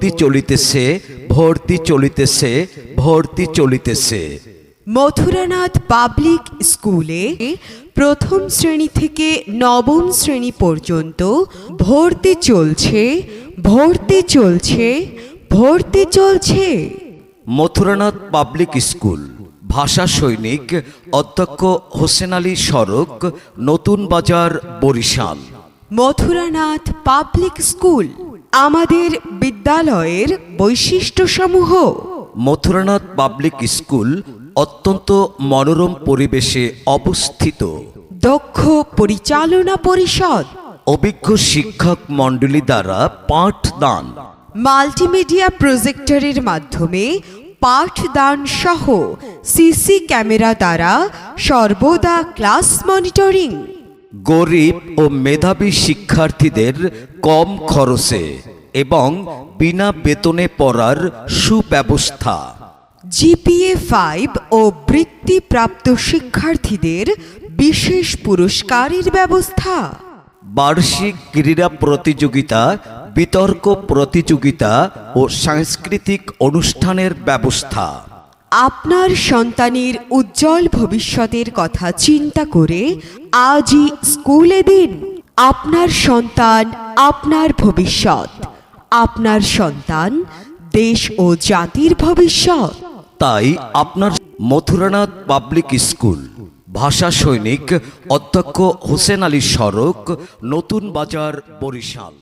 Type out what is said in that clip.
ভর্তি চলিতেছে ভর্তি চলিতেছে ভর্তি চলিতেছে। মথুরানাথ পাবলিক স্কুলে প্রথম শ্রেণি থেকে নবম শ্রেণি পর্যন্ত ভর্তি চলছে ভর্তি চলছে ভর্তি চলছে। মথুরানাথ পাবলিক স্কুল ভাষা সৈনিক অধ্যক্ষ হোসেন আলী সড়ক নতুন বাজার বরিশাল। Mathuranath public school. আমাদের বিদ্যালয়ের বৈশিষ্ট্যসমূহ। মথুরানাথ পাবলিক স্কুল অত্যন্ত মনোরম পরিবেশে অবস্থিত। দক্ষ পরিচালনা পরিষদ। অভিজ্ঞ শিক্ষক মণ্ডলী দ্বারা পাঠদান। মাল্টিমিডিয়া প্রজেক্টরের মাধ্যমে পাঠদান সহ সিসি ক্যামেরা দ্বারা সর্বদা ক্লাস মনিটরিং। গরিব ও মেধাবী শিক্ষার্থীদের কম খরচে এবং বিনা বেতনে পড়ার সুব্যবস্থা। জিপিএ ফাইভ ও বৃত্তিপ্রাপ্ত শিক্ষার্থীদের বিশেষ পুরস্কারের ব্যবস্থা। বার্ষিক ক্রীড়া প্রতিযোগিতা বিতর্ক প্রতিযোগিতা ও সাংস্কৃতিক অনুষ্ঠানের ব্যবস্থা। আপনার সন্তানের উজ্জ্বল ভবিষ্যতের কথা চিন্তা করে আজই স্কুলে দিন। আপনার সন্তান আপনার ভবিষ্যৎ। আপনার সন্তান দেশ ও জাতির ভবিষ্যৎ। তাই আপনার মথুরানাথ পাবলিক স্কুল, ভাষা সৈনিক অধ্যক্ষ হোসেন আলী সড়ক, নতুন বাজার বরিশাল।